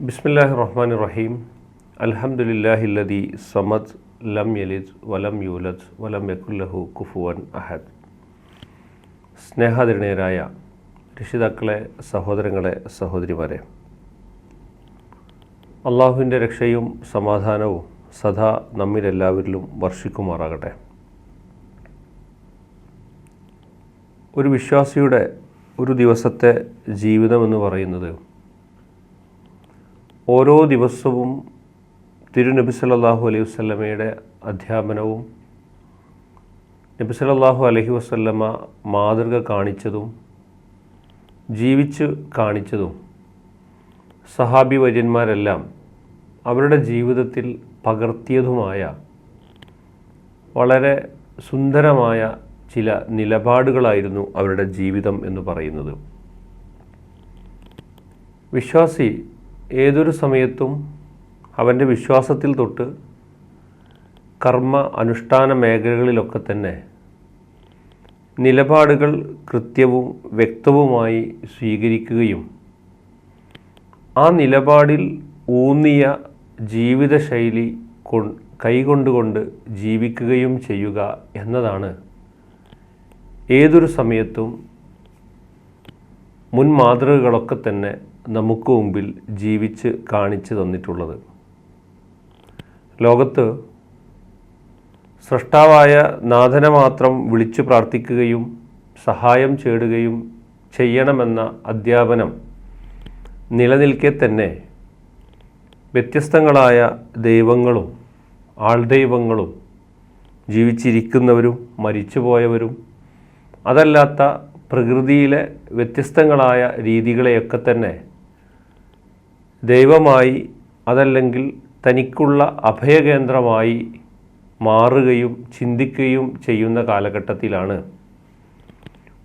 ബിസ്മില്ലാഹി റഹ്മാൻ റഹീം അൽഹംദുലില്ലാഹില്ലദി സമദ് ലം യലിദ് വലം യൂലദ് വലം യക്കുല്ലഹു കുഫുവൻ അഹദ്. സ്നേഹാതിരണീയരായ രക്ഷിതാക്കളെ സഹോദരങ്ങളെ സഹോദരിമാരെ അള്ളാഹുവിന്റെ രക്ഷയും സമാധാനവും സദാ നമ്മിലെല്ലാവരിലും വർഷിക്കുമാറാകട്ടെ. ഒരു വിശ്വാസിയുടെ ഒരു ദിവസത്തെ ജീവിതമെന്ന് പറയുന്നത് ഓരോ ദിവസവും തിരുനബി സല്ലല്ലാഹു അലൈഹി വസ്ലമയുടെ അധ്യാപനവും നബി സല്ലല്ലാഹു അലഹി വസല്ലമ മാതൃക കാണിച്ചതും ജീവിച്ച് കാണിച്ചതും സഹാബി വര്യന്മാരെല്ലാം അവരുടെ ജീവിതത്തിൽ പകർത്തിയതുമായ വളരെ സുന്ദരമായ ചില നിലപാടുകളായിരുന്നു അവരുടെ ജീവിതം എന്ന് പറയുന്നത്. വിശ്വാസി ഏതൊരു സമയത്തും അവന്റെ വിശ്വാസത്തിൽ തൊട്ട് കർമ്മ അനുഷ്ഠാന മേഖലകളിലൊക്കെ തന്നെ നിലപാടുകൾ കൃത്യവും വ്യക്തവുമായി സ്വീകരിക്കുകയും ആ നിലപാടിൽ ഊന്നിയ ജീവിതശൈലി കൊ കൈകൊണ്ടുകൊണ്ട് ജീവിക്കുകയും ചെയ്യുക എന്നതാണ് ഏതൊരു സമയത്തും മുൻ മാതൃകകളൊക്കെ തന്നെ നമുക്ക് മുമ്പിൽ ജീവിച്ച് കാണിച്ചു തന്നിട്ടുള്ളത്. ലോകത്ത് സൃഷ്ടാവായ നാഥനെ മാത്രം വിളിച്ചു പ്രാർത്ഥിക്കുകയും സഹായം ചേടുകയും ചെയ്യണമെന്ന അധ്യാപനം നിലനിൽക്കെ തന്നെ വ്യത്യസ്തങ്ങളായ ദൈവങ്ങളും ആൾദൈവങ്ങളും ജീവിച്ചിരിക്കുന്നവരും മരിച്ചുപോയവരും അതല്ലാത്ത പ്രകൃതിയിലെ വ്യത്യസ്തങ്ങളായ രീതികളെയൊക്കെ തന്നെ ദൈവമായി അതല്ലെങ്കിൽ തനിക്കുള്ള അഭയകേന്ദ്രമായി മാറുകയും ചിന്തിക്കുകയും ചെയ്യുന്ന കാലഘട്ടത്തിലാണ്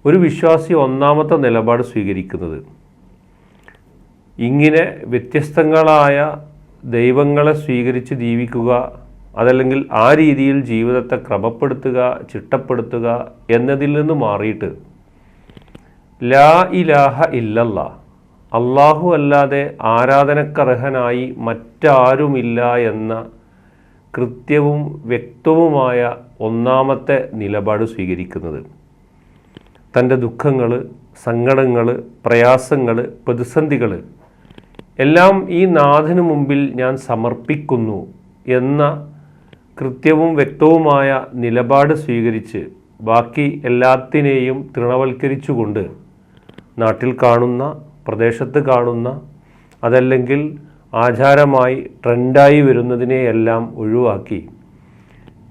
ഒരു വിശ്വാസി ഒന്നാമത്തെ നിലപാട് സ്വീകരിക്കുന്നത്. ഇങ്ങനെ വ്യത്യസ്തങ്ങളായ ദൈവങ്ങളെ സ്വീകരിച്ച് ജീവിക്കുക അതല്ലെങ്കിൽ ആ രീതിയിൽ ജീവിതത്തെ ക്രമപ്പെടുത്തുക ചിട്ടപ്പെടുത്തുക എന്നതിൽ നിന്ന് മാറിയിട്ട് ലാ ഇലാഹ ഇല്ലല്ല അള്ളാഹു അല്ലാതെ ആരാധനക്കർഹനായി മറ്റാരുമില്ല എന്ന കൃത്യവും വ്യക്തവുമായ ഒന്നാമത്തെ നിലപാട് സ്വീകരിക്കുന്നത്. തന്റെ ദുഃഖങ്ങൾ സങ്കടങ്ങൾ പ്രയാസങ്ങൾ പ്രതിസന്ധികൾ എല്ലാം ഈ നാഥന് മുമ്പിൽ ഞാൻ സമർപ്പിക്കുന്നു എന്ന കൃത്യവും വ്യക്തവുമായ നിലപാട് സ്വീകരിച്ച് ബാക്കി എല്ലാത്തിനെയും തൃണവൽക്കരിച്ചുകൊണ്ട് നാട്ടിൽ കാണുന്ന പ്രദേശത്ത് കാണുന്ന അതല്ലെങ്കിൽ ആചാരമായി ട്രെൻഡായി വരുന്നതിനെയെല്ലാം ഒഴിവാക്കി.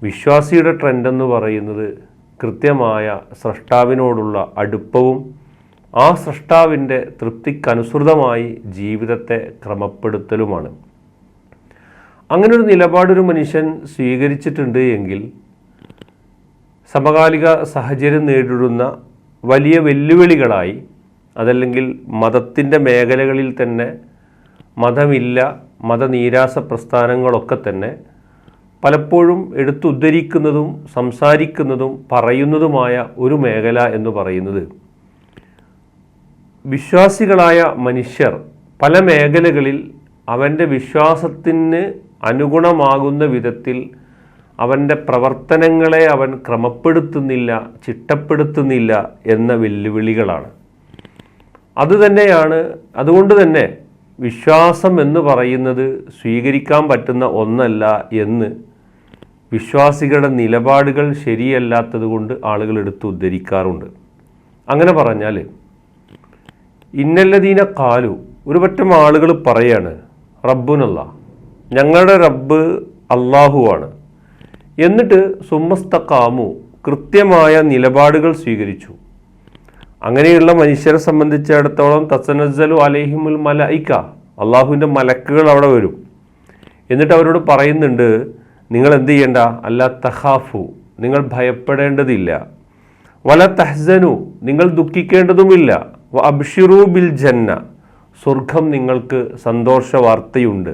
വിശ്വാസിയുടെ ട്രെൻഡെന്ന് പറയുന്നത് കൃത്യമായ സ്രഷ്ടാവിനോടുള്ള അടുപ്പവും ആ സൃഷ്ടാവിന്റെ തൃപ്തിക്കനുസൃതമായി ജീവിതത്തെ ക്രമപ്പെടുത്തലുമാണ്. അങ്ങനെ ഒരു നിലപാടൊരു മനുഷ്യൻ സ്വീകരിച്ചിട്ടുണ്ട് എങ്കിൽ സമകാലിക സാഹചര്യം നേരിടുന്ന വലിയ വെല്ലുവിളികളായി അതല്ലെങ്കിൽ മതത്തിന്റെ മേഖലകളിൽ തന്നെ മതമില്ല മതനീരാസ പ്രസ്ഥാനങ്ങളൊക്കെ തന്നെ പലപ്പോഴും എടുത്തുദ്ധരിക്കുന്നതും സംസാരിക്കുന്നതും പറയുന്നതുമായ ഒരു മേഖല എന്ന് പറയുന്നത്. വിശ്വാസികളായ മനുഷ്യർ പല മേഖലകളിൽ അവന്റെ വിശ്വാസത്തിന് അനുഗുണമാകുന്ന വിധത്തിൽ അവന്റെ പ്രവർത്തനങ്ങളെ അവൻ ക്രമപ്പെടുത്തുന്നില്ല ചിട്ടപ്പെടുത്തുന്നില്ല എന്ന വെല്ലുവിളികളാണ്. അതുതന്നെയാണ് അതുകൊണ്ട് തന്നെ വിശ്വാസം എന്ന് പറയുന്നത് സ്വീകരിക്കാൻ പറ്റുന്ന ഒന്നല്ല എന്ന് വിശ്വാസികളുടെ നിലപാടുകൾ ശരിയല്ലാത്തത് കൊണ്ട് ആളുകൾ എടുത്ത് ഉദ്ധരിക്കാറുണ്ട്. അങ്ങനെ പറഞ്ഞാൽ ഇന്നല്ലതീന കാലു ഒരുപറ്റം ആളുകൾ പറയാണ് റബ്ബുനല്ല ഞങ്ങളുടെ റബ്ബ് അള്ളാഹുവാണ് എന്നിട്ട് സുമ്മസ്തക്കാമു കൃത്യമായ നിലപാടുകൾ സ്വീകരിച്ചു. അങ്ങനെയുള്ള മനുഷ്യരെ സംബന്ധിച്ചിടത്തോളം തസനസലു അലഹിമുൽ ഐക്ക അള്ളാഹുവിന്റെ മലക്കുകൾ അവിടെ വരും. എന്നിട്ട് അവരോട് പറയുന്നുണ്ട് നിങ്ങൾ എന്ത് ചെയ്യണ്ട? അല്ല തഹാഫു നിങ്ങൾ ഭയപ്പെടേണ്ടതില്ല. വല തഹ്സനു നിങ്ങൾ ദുഃഖിക്കേണ്ടതുമില്ല. അബ്ഷിറു ബിൽ ജന്ന സ്വർഗം നിങ്ങൾക്ക് സന്തോഷ വാർത്തയുണ്ട്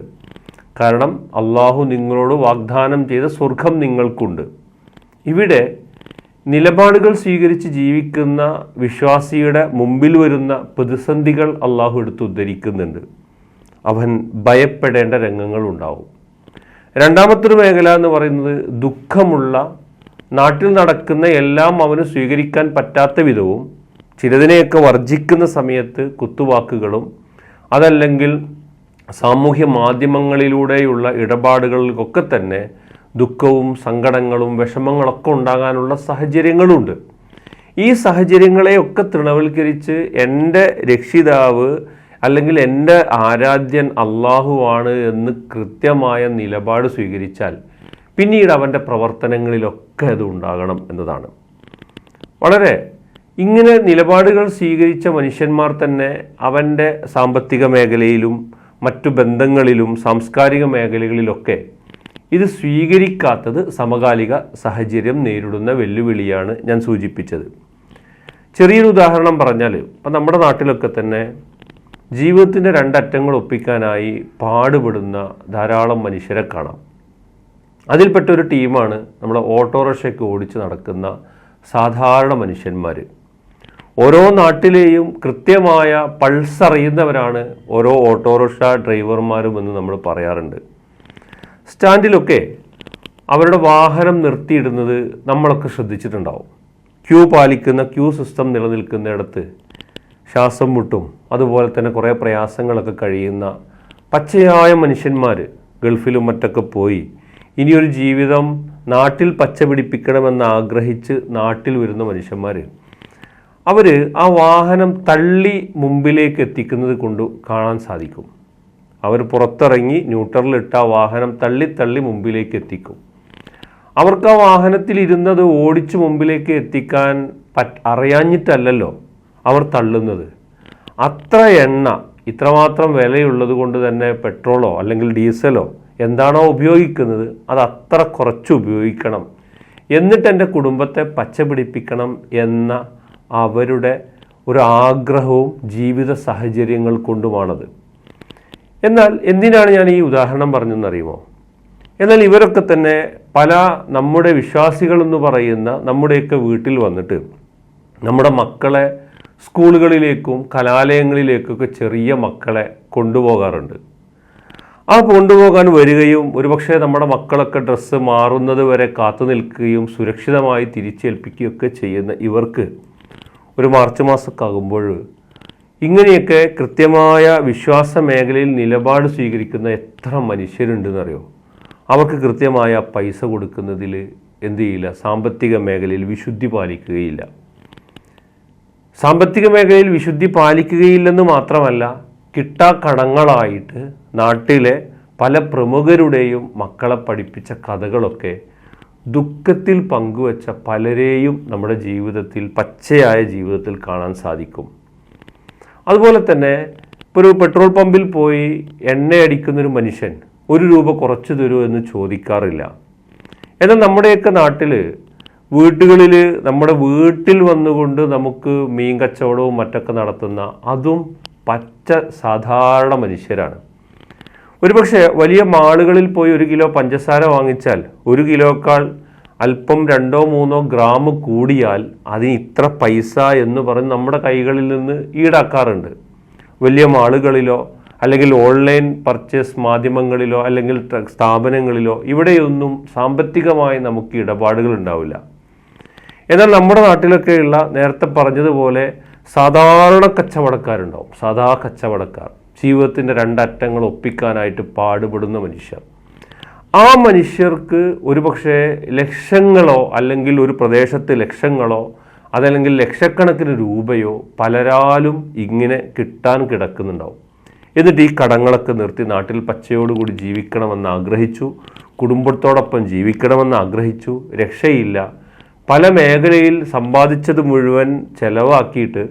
കാരണം അള്ളാഹു നിങ്ങളോട് വാഗ്ദാനം ചെയ്ത സ്വർഗം നിങ്ങൾക്കുണ്ട്. ഇവിടെ നിലപാടുകൾ സ്വീകരിച്ച് ജീവിക്കുന്ന വിശ്വാസിയുടെ മുമ്പിൽ വരുന്ന പ്രതിസന്ധികൾ അള്ളാഹു എടുത്ത് ഉദ്ധരിക്കുന്നുണ്ട്. അവൻ ഭയപ്പെടേണ്ട രംഗങ്ങളുണ്ടാവും രണ്ടാമത്തൊരു മേഖല എന്ന് പറയുന്നത് ദുഃഖമുള്ള നാട്ടിൽ നടക്കുന്ന എല്ലാം അവന് സ്വീകരിക്കാൻ പറ്റാത്ത വിധവും ചിലതിനെയൊക്കെ വർജിക്കുന്ന സമയത്ത് കുത്തുവാക്കുകളും അതല്ലെങ്കിൽ സാമൂഹ്യ മാധ്യമങ്ങളിലൂടെയുള്ള ഇടപാടുകൾക്കൊക്കെ തന്നെ ദുഃഖവും സങ്കടങ്ങളും വിഷമങ്ങളൊക്കെ ഉണ്ടാകാനുള്ള സാഹചര്യങ്ങളുണ്ട്. ഈ സാഹചര്യങ്ങളെയൊക്കെ തൃണവൽക്കരിച്ച് എന്റെ രക്ഷിതാവ് അല്ലെങ്കിൽ എന്റെ ആരാധ്യൻ അള്ളാഹുവാണ് എന്ന് കൃത്യമായ നിലപാട് സ്വീകരിച്ചാൽ പിന്നീട് അവന്റെ പ്രവർത്തനങ്ങളിലൊക്കെ അത് ഉണ്ടാകണം എന്നതാണ്. വളരെ ഇങ്ങനെ നിലപാടുകൾ സ്വീകരിച്ച മനുഷ്യന്മാർ തന്നെ അവന്റെ സാമ്പത്തിക മേഖലയിലും മറ്റു ബന്ധങ്ങളിലും സാംസ്കാരിക മേഖലകളിലൊക്കെ ഇത് സ്വീകരിക്കാത്തത് സമകാലിക സാഹചര്യം നേരിടുന്ന വെല്ലുവിളിയാണ് ഞാൻ സൂചിപ്പിച്ചത്. ചെറിയൊരു ഉദാഹരണം പറഞ്ഞാൽ ഇപ്പം നമ്മുടെ നാട്ടിലൊക്കെ തന്നെ ജീവിതത്തിന്റെ രണ്ടറ്റങ്ങൾ ഒപ്പിക്കാനായി പാടുപെടുന്ന ധാരാളം മനുഷ്യരെ കാണാം. അതിൽപ്പെട്ട ഒരു ടീമാണ് നമ്മുടെ ഓട്ടോറിക്ഷയ്ക്ക് ഓടിച്ച് നടക്കുന്ന സാധാരണ മനുഷ്യന്മാർ ഓരോ നാട്ടിലെയും കൃത്യമായ പൾസ് അറിയുന്നവരാണ് ഓരോ ഓട്ടോറിക്ഷ ഡ്രൈവർമാരും എന്ന് നമ്മൾ പറയാറുണ്ട്. സ്റ്റാൻഡിലൊക്കെ അവരുടെ വാഹനം നിർത്തിയിടുന്നത് നമ്മളൊക്കെ ശ്രദ്ധിച്ചിട്ടുണ്ടാവും. ക്യൂ പാലിക്കുന്ന ക്യൂ സിസ്റ്റം നിലനിൽക്കുന്നിടത്ത് ശ്വാസം മുട്ടും അതുപോലെ തന്നെ കുറേ പ്രയാസങ്ങളൊക്കെ കഴിയുന്ന പച്ചയായ മനുഷ്യന്മാർ ഗൾഫിലും മറ്റൊക്കെ പോയി ഇനിയൊരു ജീവിതം നാട്ടിൽ പച്ച പിടിപ്പിക്കണമെന്ന് ആഗ്രഹിച്ച് നാട്ടിൽ വരുന്ന മനുഷ്യന്മാർ അവർ ആ വാഹനം തള്ളി മുമ്പിലേക്ക് എത്തിക്കുന്നത് കൊണ്ട് കാണാൻ സാധിക്കും. അവർ പുറത്തിറങ്ങി ന്യൂട്രലിലിട്ട വാഹനം തള്ളിത്തള്ളി തള്ളി മുമ്പിലേക്ക് എത്തിക്കും. അവർക്ക് ആ വാഹനത്തിൽ ഇരുന്നത് ഓടിച്ചു മുമ്പിലേക്ക് എത്തിക്കാൻ പറ്റ അറിയാഞ്ഞിട്ടല്ലല്ലോ അവർ തള്ളുന്നത്. അത്ര എണ്ണ ഇത്രമാത്രം വിലയുള്ളത് കൊണ്ട് തന്നെ പെട്രോളോ അല്ലെങ്കിൽ ഡീസലോ എന്താണോ ഉപയോഗിക്കുന്നത് അത് അത്ര കുറച്ച് ഉപയോഗിക്കണം. എന്നിട്ട് എന്റെ കുടുംബത്തെ പച്ചപിടിപ്പിക്കണം എന്ന അവരുടെ ഒരു ആഗ്രഹവും ജീവിത സാഹചര്യങ്ങൾ കൊണ്ടുമാണത്. എന്നാൽ എന്തിനാണ് ഞാൻ ഈ ഉദാഹരണം പറഞ്ഞെന്നറിയുമോ എന്നാൽ ഇവരൊക്കെ തന്നെ പല നമ്മുടെ വിശ്വാസികളെന്ന് പറയുന്ന നമ്മുടെയൊക്കെ വീട്ടിൽ വന്നിട്ട് നമ്മുടെ മക്കളെ സ്കൂളുകളിലേക്കും കലാലയങ്ങളിലേക്കൊക്കെ ചെറിയ മക്കളെ കൊണ്ടുപോകാറുണ്ട്. ആ കൊണ്ടുപോകാൻ വരികയും ഒരുപക്ഷെ നമ്മുടെ മക്കളൊക്കെ ഡ്രസ്സ് മാറുന്നത് വരെ കാത്തു നിൽക്കുകയും സുരക്ഷിതമായി തിരിച്ചേൽപ്പിക്കുകയൊക്കെ ചെയ്യുന്ന ഇവർക്ക് ഒരു മാർച്ച് മാസമൊക്കെ ആകുമ്പോൾ ഇങ്ങനെയൊക്കെ കൃത്യമായ വിശ്വാസ മേഖലയിൽ നിലപാട് സ്വീകരിക്കുന്ന എത്ര മനുഷ്യരുണ്ടെന്നറിയോ? അവർക്ക് കൃത്യമായ പൈസ കൊടുക്കുന്നതിൽ എന്തു ചെയ്യില്ല സാമ്പത്തിക മേഖലയിൽ വിശുദ്ധി പാലിക്കുകയില്ല. സാമ്പത്തിക മേഖലയിൽ വിശുദ്ധി പാലിക്കുകയില്ലെന്ന് മാത്രമല്ല കിട്ടാക്കടങ്ങളായിട്ട് നാട്ടിലെ പല പ്രമുഖരുടെയും മക്കളെ പഠിപ്പിച്ച കഥകളൊക്കെ ദുഃഖത്തിൽ പങ്കുവച്ച പലരെയും നമ്മുടെ ജീവിതത്തിൽ പച്ചയായ ജീവിതത്തിൽ കാണാൻ സാധിക്കും. അതുപോലെ തന്നെ ഇപ്പോൾ ഒരു പെട്രോൾ പമ്പിൽ പോയി എണ്ണയടിക്കുന്നൊരു മനുഷ്യൻ ഒരു രൂപ കുറച്ച് തരുമോ എന്ന് ചോദിക്കാറില്ല. എന്നാൽ നമ്മുടെയൊക്കെ നാട്ടിൽ വീട്ടുകളിൽ നമ്മുടെ വീട്ടിൽ വന്നുകൊണ്ട് നമുക്ക് മീൻ കച്ചവടവും മറ്റൊക്കെ നടത്തുന്ന അതും പച്ച സാധാരണ മനുഷ്യരാണ്. ഒരുപക്ഷെ വലിയ മാളുകളിൽ പോയി ഒരു കിലോ പഞ്ചസാര വാങ്ങിച്ചാൽ ഒരു കിലോക്കാൾ അല്പം രണ്ടോ മൂന്നോ ഗ്രാം കൂടിയാൽ അതിന് ഇത്ര പൈസ എന്ന് പറഞ്ഞ് നമ്മുടെ കൈകളിൽ നിന്ന് ഈടാക്കാറുണ്ട്. വലിയ മാളുകളിലോ അല്ലെങ്കിൽ ഓൺലൈൻ പർച്ചേസ് മാധ്യമങ്ങളിലോ അല്ലെങ്കിൽ സ്ഥാപനങ്ങളിലോ ഇവിടെയൊന്നും സാമ്പത്തികമായി നമുക്ക് ഇടപാടുകൾ ഉണ്ടാവില്ല. എന്നാൽ നമ്മുടെ നാട്ടിലൊക്കെയുള്ള നേരത്തെ പറഞ്ഞതുപോലെ സാധാരണ കച്ചവടക്കാരുണ്ടാവും. സാധാ കച്ചവടക്കാർ. ജീവിതത്തിന്റെ രണ്ടറ്റങ്ങൾ ഒപ്പിക്കാനായിട്ട് പാടുപെടുന്ന മനുഷ്യർ. ആ മനുഷ്യർക്ക് ഒരുപക്ഷെ ലക്ഷങ്ങളോ അല്ലെങ്കിൽ ഒരു പ്രദേശത്ത് ലക്ഷങ്ങളോ അതല്ലെങ്കിൽ ലക്ഷക്കണക്കിന് രൂപയോ പലരാലും ഇങ്ങനെ കിട്ടാൻ കിടക്കുന്നുണ്ടാവും. എന്നിട്ട് ഈ കടങ്ങളൊക്കെ നിർത്തി നാട്ടിൽ പച്ചയോടുകൂടി ജീവിക്കണമെന്ന് ആഗ്രഹിച്ചു കുടുംബത്തോടൊപ്പം ജീവിക്കണമെന്ന് ആഗ്രഹിച്ചു രക്ഷയില്ല പല മേഖലയിൽ സമ്പാദിച്ചത് മുഴുവൻ ചെലവാക്കിയിട്ട്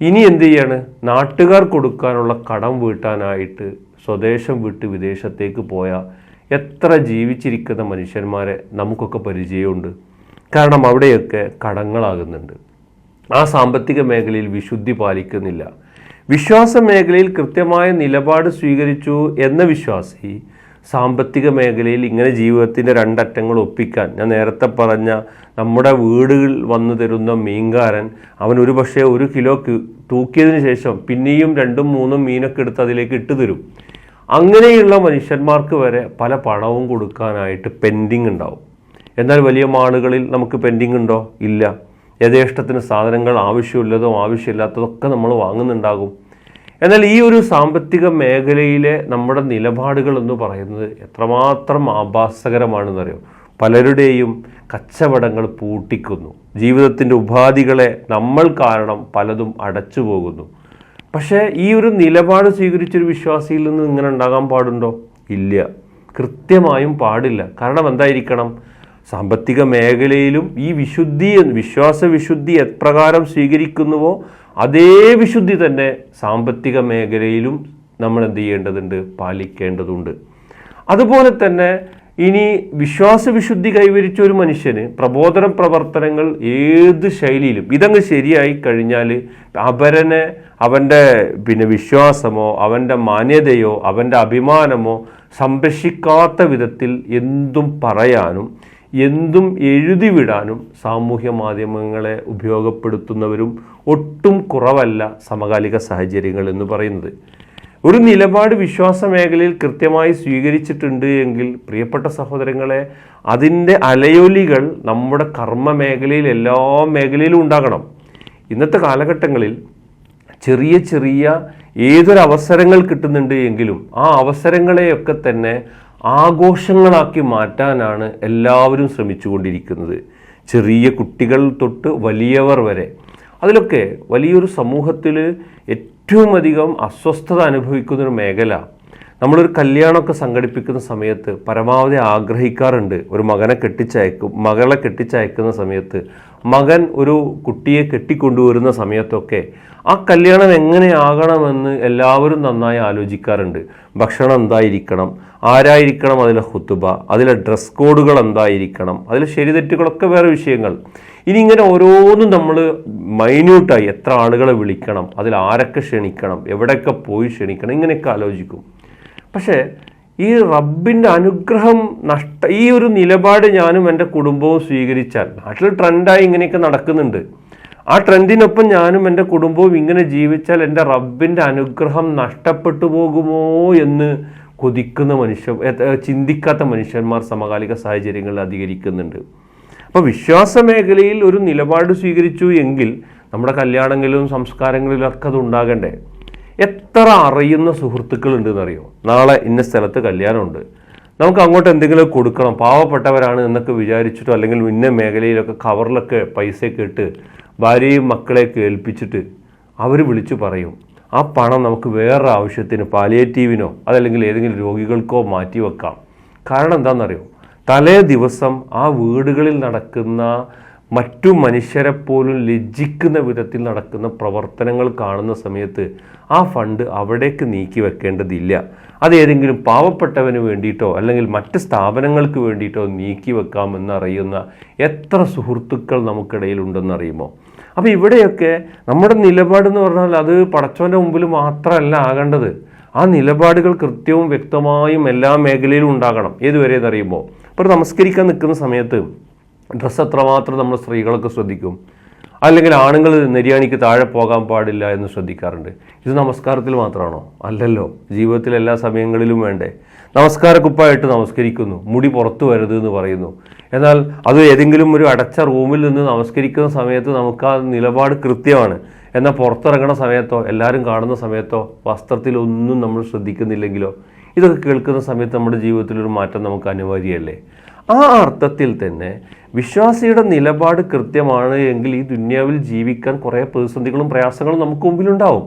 ഇനി എന്ത് ചെയ്യാണ്? നാട്ടുകാർ കൊടുക്കാനുള്ള കടം വീട്ടാനായിട്ട് സ്വദേശം വിട്ട് വിദേശത്തേക്ക് പോയ എത്ര ജീവിച്ചിരിക്കുന്ന മനുഷ്യന്മാരെ നമുക്കൊക്കെ പരിചയമുണ്ട്. കാരണം അവിടെയൊക്കെ കടങ്ങളാകുന്നുണ്ട്. ആ സാമ്പത്തിക മേഖലയിൽ വിശുദ്ധി പാലിക്കുന്നില്ല. വിശ്വാസ മേഖലയിൽ കൃത്യമായ നിലപാട് സ്വീകരിച്ചു എന്ന വിശ്വാസി സാമ്പത്തിക മേഖലയിൽ ഇങ്ങനെ ജീവിതത്തിന്റെ രണ്ടറ്റങ്ങൾ ഒപ്പിക്കാൻ ഞാൻ നേരത്തെ പറഞ്ഞ നമ്മുടെ വീടുകളിൽ വന്നു തരുന്ന മീൻകാരൻ അവൻ ഒരു പക്ഷേ ഒരു കിലോ തൂക്കിയതിന് ശേഷം പിന്നെയും രണ്ടും മൂന്നും മീനൊക്കെ എടുത്ത് അതിലേക്ക് ഇട്ട് തരും. അങ്ങനെയുള്ള മനുഷ്യന്മാർക്ക് വരെ പല പണവും കൊടുക്കാനായിട്ട് പെൻഡിങ് ഉണ്ടാവും. എന്നാൽ വലിയ മാളുകളിൽ നമുക്ക് പെൻഡിങ് ഉണ്ടോ? ഇല്ല. യഥേഷ്ടത്തിന് സാധനങ്ങൾ ആവശ്യമുള്ളതും ആവശ്യമില്ലാത്തതൊക്കെ നമ്മൾ വാങ്ങുന്നുണ്ടാകും. എന്നാൽ ഈ ഒരു സാമ്പത്തിക മേഖലയിലെ നമ്മുടെ നിലപാടുകൾ എന്ന് പറയുന്നത് എത്രമാത്രം ആഭാസകരമാണെന്നറിയോ? പലരുടെയും കച്ചവടങ്ങൾ പൂട്ടിക്കുന്നു. ജീവിതത്തിന്റെ ഉപാധികളെ നമ്മൾ കാരണം പലതും അടച്ചു പോകുന്നു പക്ഷേ ഈ ഒരു നിലപാട് സ്വീകരിച്ചൊരു വിശ്വാസിയിൽ നിന്ന് ഇങ്ങനെ ഉണ്ടാകാൻ പാടുണ്ടോ? ഇല്ല. കൃത്യമായും പാടില്ല. കാരണം എന്തായിരിക്കണം? സാമ്പത്തിക മേഖലയിലും ഈ വിശുദ്ധി വിശ്വാസ വിശുദ്ധി എപ്രകാരം സ്വീകരിക്കുന്നുവോ അതേ വിശുദ്ധി തന്നെ സാമ്പത്തിക മേഖലയിലും നമ്മൾ എന്ത് ചെയ്യേണ്ടതുണ്ട്? പാലിക്കേണ്ടതുണ്ട്. അതുപോലെ തന്നെ ഇനി വിശ്വാസവിശുദ്ധി കൈവരിച്ച ഒരു മനുഷ്യന് പ്രബോധന പ്രവർത്തനങ്ങൾ ഏത് ശൈലിയിലും ഇതങ്ങ് ശരിയായി കഴിഞ്ഞാൽ അപരനെ അവന്റെ പിന്നെ വിശ്വാസമോ അവന്റെ മാന്യതയോ അവന്റെ അഭിമാനമോ സംരക്ഷിക്കാത്ത വിധത്തിൽ എന്തും പറയാനും എന്തും എഴുതിവിടാനും സാമൂഹ്യ മാധ്യമങ്ങളെ ഉപയോഗപ്പെടുത്തുന്നവരും ഒട്ടും കുറവല്ല സമകാലിക സാഹചര്യങ്ങൾ എന്ന് പറയുന്നത്. ഒരു നിലപാട് വിശ്വാസ മേഖലയിൽ കൃത്യമായി സ്വീകരിച്ചിട്ടുണ്ട് എങ്കിൽ പ്രിയപ്പെട്ട സഹോദരങ്ങളെ അതിന്റെ അലയൊലികൾ നമ്മുടെ കർമ്മ മേഖലയിൽ എല്ലാ മേഖലയിലും ഉണ്ടാകണം. ഇന്നത്തെ കാലഘട്ടങ്ങളിൽ ചെറിയ ചെറിയ ഏതൊരു അവസരങ്ങൾ കിട്ടുന്നുണ്ട് എങ്കിലും ആ അവസരങ്ങളെയൊക്കെ തന്നെ ആഘോഷങ്ങളാക്കി മാറ്റാനാണ് എല്ലാവരും ശ്രമിച്ചുകൊണ്ടിരിക്കുന്നത്. ചെറിയ കുട്ടികൾ തൊട്ട് വലിയവർ വരെ. അതിലൊക്കെ വലിയൊരു സമൂഹത്തിൽ ഏറ്റവും അധികം അസ്വസ്ഥത അനുഭവിക്കുന്ന ഒരു മേഖല. നമ്മളൊരു കല്യാണമൊക്കെ സംഘടിപ്പിക്കുന്ന സമയത്ത് പരമാവധി ആഗ്രഹിക്കാറുണ്ട്. ഒരു മകനെ കെട്ടിച്ചയക്കും മകളെ കെട്ടിച്ചയക്കുന്ന സമയത്ത് മകൻ ഒരു കുട്ടിയെ കെട്ടിക്കൊണ്ടുവരുന്ന സമയത്തൊക്കെ ആ കല്യാണം എങ്ങനെയാകണമെന്ന് എല്ലാവരും നന്നായി ആലോചിക്കാറുണ്ട്. ഭക്ഷണം എന്തായിരിക്കണം? ആരായിരിക്കണം അതിലെ ഹുത്തുബ അതിലെ ഡ്രസ് കോഡുകൾ എന്തായിരിക്കണം? അതിലെ ശരിതെറ്റുകളൊക്കെ വേറെ വിഷയങ്ങൾ. ഇനി ഇങ്ങനെ ഓരോന്നും നമ്മൾ മൈന്യൂട്ടായി എത്ര ആളുകളെ വിളിക്കണം? അതിൽ ആരൊക്കെ ക്ഷണിക്കണം? എവിടെയൊക്കെ പോയി ക്ഷണിക്കണം? ഇങ്ങനെയൊക്കെ ആലോചിക്കും. പക്ഷേ ഈ റബ്ബിന്റെ അനുഗ്രഹം നഷ്ട ഈ ഒരു നിലപാട് ഞാനും എന്റെ കുടുംബവും സ്വീകരിച്ചാൽ നാട്ടിൽ ട്രെൻഡായി ഇങ്ങനെയൊക്കെ നടക്കുന്നുണ്ട്. ആ ട്രെൻഡിനൊപ്പം ഞാനും എന്റെ കുടുംബവും ഇങ്ങനെ ജീവിച്ചാൽ എന്റെ റബ്ബിന്റെ അനുഗ്രഹം നഷ്ടപ്പെട്ടു പോകുമോ എന്ന് കൊതിക്കുന്ന മനുഷ്യ ചിന്തിക്കാത്ത മനുഷ്യന്മാർ സമകാലിക സാഹചര്യങ്ങളിൽ അധികരിക്കുന്നുണ്ട്. അപ്പോൾ വിശ്വാസ മേഖലയിൽ ഒരു നിലപാട് സ്വീകരിച്ചു എങ്കിൽ നമ്മുടെ കല്യാണങ്ങളിലും സംസ്കാരങ്ങളിലൊക്കെ അത് ഉണ്ടാകണ്ടേ? എത്ര അറിയുന്ന സുഹൃത്തുക്കൾ അറിയോ നാളെ ഇന്ന സ്ഥലത്ത് കല്യാണമുണ്ട്. നമുക്ക് അങ്ങോട്ട് എന്തെങ്കിലും കൊടുക്കണം. പാവപ്പെട്ടവരാണ് എന്നൊക്കെ വിചാരിച്ചിട്ടോ അല്ലെങ്കിൽ ഇന്ന മേഖലയിലൊക്കെ കവറിലൊക്കെ പൈസയൊക്കെ ഇട്ട് ഭാര്യയും മക്കളെയൊക്കെ ഏൽപ്പിച്ചിട്ട് അവർ വിളിച്ചു പറയും. ആ പണം നമുക്ക് വേറൊരു ആവശ്യത്തിന് പാലിയേറ്റീവിനോ അതല്ലെങ്കിൽ ഏതെങ്കിലും രോഗികൾക്കോ മാറ്റി വെക്കാം. കാരണം എന്താണെന്നറിയോ? തലേ ദിവസം ആ വീടുകളിൽ നടക്കുന്ന മറ്റു മനുഷ്യരെ പോലും ലജ്ജിക്കുന്ന വിധത്തിൽ നടക്കുന്ന പ്രവർത്തനങ്ങൾ കാണുന്ന സമയത്ത് ആ ഫണ്ട് അവിടേക്ക് നീക്കി വെക്കേണ്ടതില്ല. അത് ഏതെങ്കിലും പാവപ്പെട്ടവന് വേണ്ടിയിട്ടോ അല്ലെങ്കിൽ മറ്റ് സ്ഥാപനങ്ങൾക്ക് വേണ്ടിയിട്ടോ നീക്കി വെക്കാമെന്നറിയുന്ന എത്ര സുഹൃത്തുക്കൾ നമുക്കിടയിൽ ഉണ്ടെന്നറിയുമോ അപ്പോൾ ഇവിടെയൊക്കെ നമ്മുടെ നിലപാടെന്ന് പറഞ്ഞാൽ അത് പടച്ചവന്റെ മുമ്പിൽ മാത്രമല്ല ആകേണ്ടത്. ആ നിലപാടുകൾ കൃത്യവും വ്യക്തമായും എല്ലാ മേഖലയിലും ഉണ്ടാകണം. ഏതുവരെ എന്നറിയുമ്പോൾ ഇപ്പോൾ നമസ്കരിക്കാൻ നിൽക്കുന്ന സമയത്ത് ഡ്രസ്സ് എത്രമാത്രം നമ്മൾ സ്ത്രീകളൊക്കെ ശ്രദ്ധിക്കും? അല്ലെങ്കിൽ ആണുങ്ങൾ നെര്യാണിക്ക് താഴെ പോകാൻ പാടില്ല എന്ന് ശ്രദ്ധിക്കാറുണ്ട്. ഇത് നമസ്കാരത്തിൽ മാത്രമാണോ? അല്ലല്ലോ. ജീവിതത്തിൽ എല്ലാ സമയങ്ങളിലും വേണ്ടേ. നമസ്കാരക്കുപ്പായിട്ട് നമസ്കരിക്കുന്നു. മുടി പുറത്തു വരരുത് എന്ന് പറയുന്നു. എന്നാൽ അത് ഏതെങ്കിലും ഒരു അടച്ച റൂമിൽ നിന്ന് നമസ്കരിക്കുന്ന സമയത്ത് നമുക്ക് ആ നിലപാട് കൃത്യമാണ്. എന്നാൽ പുറത്തിറങ്ങണ സമയത്തോ എല്ലാവരും കാണുന്ന സമയത്തോ വസ്ത്രത്തിലൊന്നും നമ്മൾ ശ്രദ്ധിക്കുന്നില്ലെങ്കിലോ? ഇതൊക്കെ കേൾക്കുന്ന സമയത്ത് നമ്മുടെ ജീവിതത്തിലൊരു മാറ്റം നമുക്ക് അനിവാര്യമല്ലേ ആ അർത്ഥത്തിൽ തന്നെ വിശ്വാസിയുടെ നിലപാട് കൃത്യമാണ് എങ്കിൽ ഈ ദുന്യാവിൽ ജീവിക്കാൻ കുറേ പ്രതിസന്ധികളും പ്രയാസങ്ങളും നമുക്ക് മുമ്പിലുണ്ടാവും.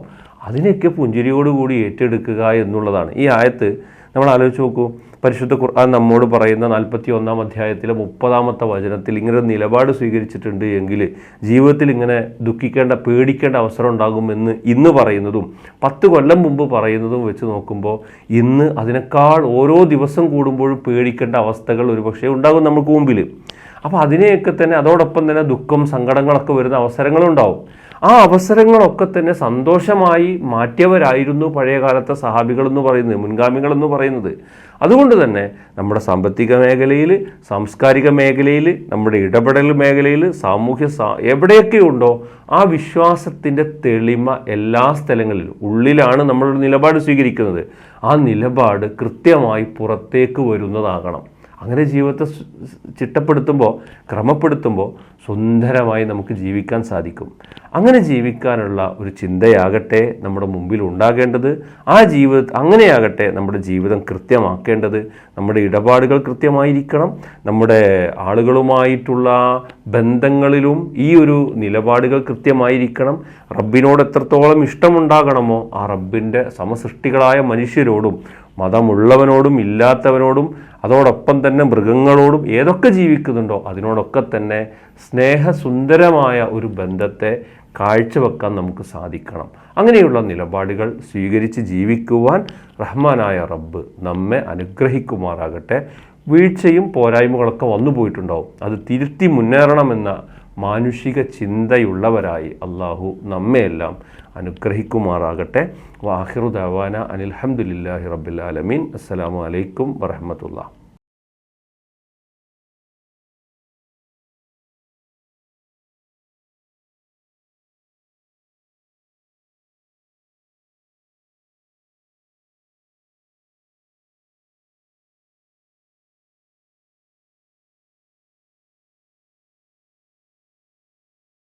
അതിനെയൊക്കെ പുഞ്ചിരിയോടുകൂടി ഏറ്റെടുക്കുക എന്നുള്ളതാണ്. ഈ ആയത്ത് നമ്മൾ ആലോചിച്ച് നോക്കൂ. പരിശുദ്ധ ഖുർആൻ നമ്മോട് പറയുന്ന നാൽപ്പത്തി ഒന്നാം അധ്യായത്തിലെ മുപ്പതാമത്തെ വചനത്തിൽ ഇങ്ങനെ നിലപാട് സ്വീകരിച്ചിട്ടുണ്ട് എങ്കിൽ ജീവിതത്തിൽ ഇങ്ങനെ ദുഃഖിക്കേണ്ട പേടിക്കേണ്ട അവസരം ഉണ്ടാകുമെന്ന് ഇന്ന് പറയുന്നതും പത്ത് കൊല്ലം മുമ്പ് പറയുന്നതും വെച്ച് നോക്കുമ്പോൾ ഇന്ന് അതിനേക്കാൾ ഓരോ ദിവസം കൂടുമ്പോഴും പേടിക്കേണ്ട അവസ്ഥകൾ ഒരുപക്ഷെ ഉണ്ടാകും നമുക്ക് മുമ്പിൽ. അപ്പോൾ അതിനെയൊക്കെ തന്നെ അതോടൊപ്പം തന്നെ ദുഃഖം സങ്കടങ്ങളൊക്കെ വരുന്ന അവസരങ്ങളുണ്ടാവും. ആ അവസരങ്ങളൊക്കെ തന്നെ സന്തോഷമായി മാറ്റിയവരായിരുന്നു പഴയകാലത്തെ സഹാബികൾ എന്ന് പറയുന്നത് മുൻഗാമികൾ എന്ന് പറയുന്നത്. അതുകൊണ്ട് തന്നെ നമ്മുടെ സാമ്പത്തിക മേഖലയിൽ സാംസ്കാരിക മേഖലയിൽ നമ്മുടെ ഇടപെടൽ മേഖലയിൽ സാമൂഹ്യ എവിടെയൊക്കെ ഉണ്ടോ ആ വിശ്വാസത്തിന്റെ തെളിമ എല്ലാ സ്ഥലങ്ങളിലും ഉള്ളിലാണ് നമ്മളൊരു നിലപാട് സ്വീകരിക്കുന്നത്. ആ നിലപാട് കൃത്യമായി പുറത്തേക്ക് വരുന്നതാകണം. അങ്ങനെ ജീവിതത്തെ ചിട്ടപ്പെടുത്തുമ്പോൾ ക്രമപ്പെടുത്തുമ്പോൾ സുന്ദരമായി നമുക്ക് ജീവിക്കാൻ സാധിക്കും. അങ്ങനെ ജീവിക്കാനുള്ള ഒരു ചിന്തയാകട്ടെ നമ്മുടെ മുമ്പിൽ ഉണ്ടാകേണ്ടത് ആ ജീവിത അങ്ങനെയാകട്ടെ നമ്മുടെ ജീവിതം കൃത്യമാക്കേണ്ടത് നമ്മുടെ ഇടപാടുകൾ കൃത്യമായിരിക്കണം നമ്മുടെ ആളുകളുമായിട്ടുള്ള ബന്ധങ്ങളിലും ഈ ഒരു നിലപാടുകൾ കൃത്യമായിരിക്കണം. റബ്ബിനോട് എത്രത്തോളം ഇഷ്ടമുണ്ടാകണമോ ആ റബ്ബിന്റെ സമസൃഷ്ടികളായ മനുഷ്യരോടും മതമുള്ളവനോടും ഇല്ലാത്തവനോടും അതോടൊപ്പം തന്നെ മൃഗങ്ങളോടും ഏതൊക്കെ ജീവിക്കുന്നുണ്ടോ അതിനോടൊക്കെ തന്നെ സ്നേഹസുന്ദരമായ ഒരു ബന്ധത്തെ കാഴ്ചവെക്കാൻ നമുക്ക് സാധിക്കണം. അങ്ങനെയുള്ള നിലപാടുകൾ സ്വീകരിച്ച് ജീവിക്കുവാൻ റഹ്മാനായ റബ്ബ് നമ്മെ അനുഗ്രഹിക്കുമാറാകട്ടെ. വീഴ്ചയും പോരായ്മകളൊക്കെ വന്നു പോയിട്ടുണ്ടാവും അത് തിരുത്തി മുന്നേറണമെന്ന മാനുഷിക ചിന്തയുള്ളവരായി അള്ളാഹു നമ്മയെല്ലാം അനുഗ്രഹിക്കുമാറാകട്ടെ. വാഹിറു ദവാന അനിൽഹമുല്ലാഹി റബ്ബിൽ ആലമീൻ. അസ്സലാമു അലൈക്കും വറഹമത്തുള്ള